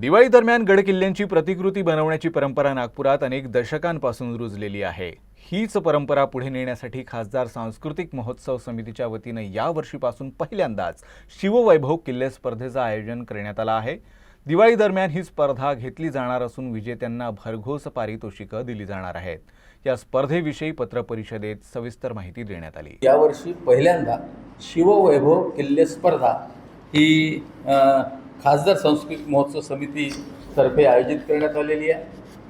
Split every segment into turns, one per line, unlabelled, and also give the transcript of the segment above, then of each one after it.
दिवाळी दरम्यान गडकिल्ल्यांची प्रतिकृती बनवण्याची परंपरा नागपुरात अनेक दशकांपासून रुजलेली आहे. हीच परंपरा पुढे नेण्यासाठी खासदार सांस्कृतिक महोत्सव समितीच्या वतीनं यावर्षीपासून पहिल्यांदाच शिववैभव किल्ले स्पर्धेचं आयोजन करण्यात आलं आहे. दिवाळी दरम्यान ही स्पर्धा घेतली जाणार असून विजेत्यांना भरघोस पारितोषिकं दिली जाणार आहेत. या स्पर्धेविषयी पत्रपरिषदेत सविस्तर माहिती देण्यात आली.
यावर्षी पहिल्यांदा शिववैभव किल्ले स्पर्धा ही खासदार सांस्कृतिक महोत्सव समितीतर्फे आयोजित करण्यात आलेली आहे.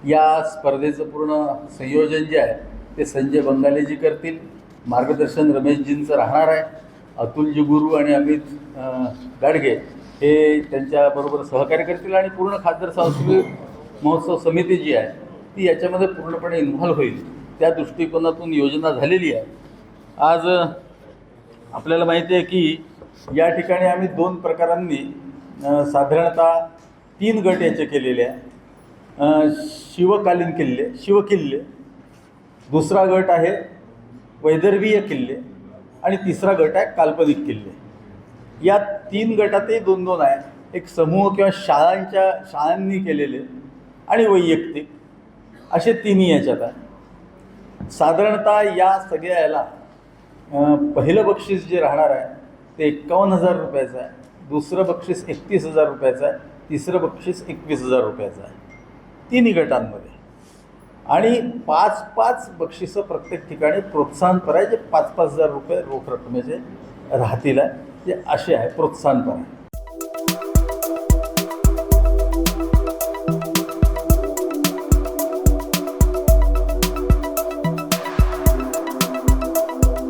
या स्पर्धेचं पूर्ण संयोजन जे आहे ते संजय बंगालेजी करतील. मार्गदर्शन रमेशजींचं राहणार आहे. अतुलजी गुरु आणि अमित गाडगे हे त्यांच्याबरोबर सहकार्य करतील आणि पूर्ण खासदार सांस्कृतिक महोत्सव समिती जी आहे ती याच्यामध्ये पूर्णपणे इन्व्हॉल्व होईल. त्या दृष्टिकोनातून योजना झालेली आहे. आज आपल्याला माहिती आहे की या ठिकाणी आम्ही दोन प्रकारांनी साधारणतः तीन गट याचे केलेले आहे. शिवकालीन किल्ले शिवकिल्ले. दुसरा गट आहे वैदर्भीय किल्ले आणि तिसरा गट आहे काल्पनिक किल्ले. या तीन गटातही दोन दोन आहे. एक समूह किंवा शाळांच्या शाळांनी केलेले आणि वैयक्तिक. असे तिन्ही याच्यात आहे. साधारणतः या सगळ्या याला पहिलं बक्षीस जे राहणार आहे ते एक्कावन्न हजार रुपयाचं आहे. दुसरं बक्षीस एकतीस हजार रुपयाचं आहे तिसरं बक्षीस एकवीस हजार रुपयाचं आहे. तिन्ही गटांमध्ये. आणि पाच पाच बक्षिसं प्रत्येक ठिकाणी प्रोत्साहनपर आहे जे पाच पाच हजार रुपये रोख रकमेचे राहतील आहे जे असे आहे प्रोत्साहनपर आहे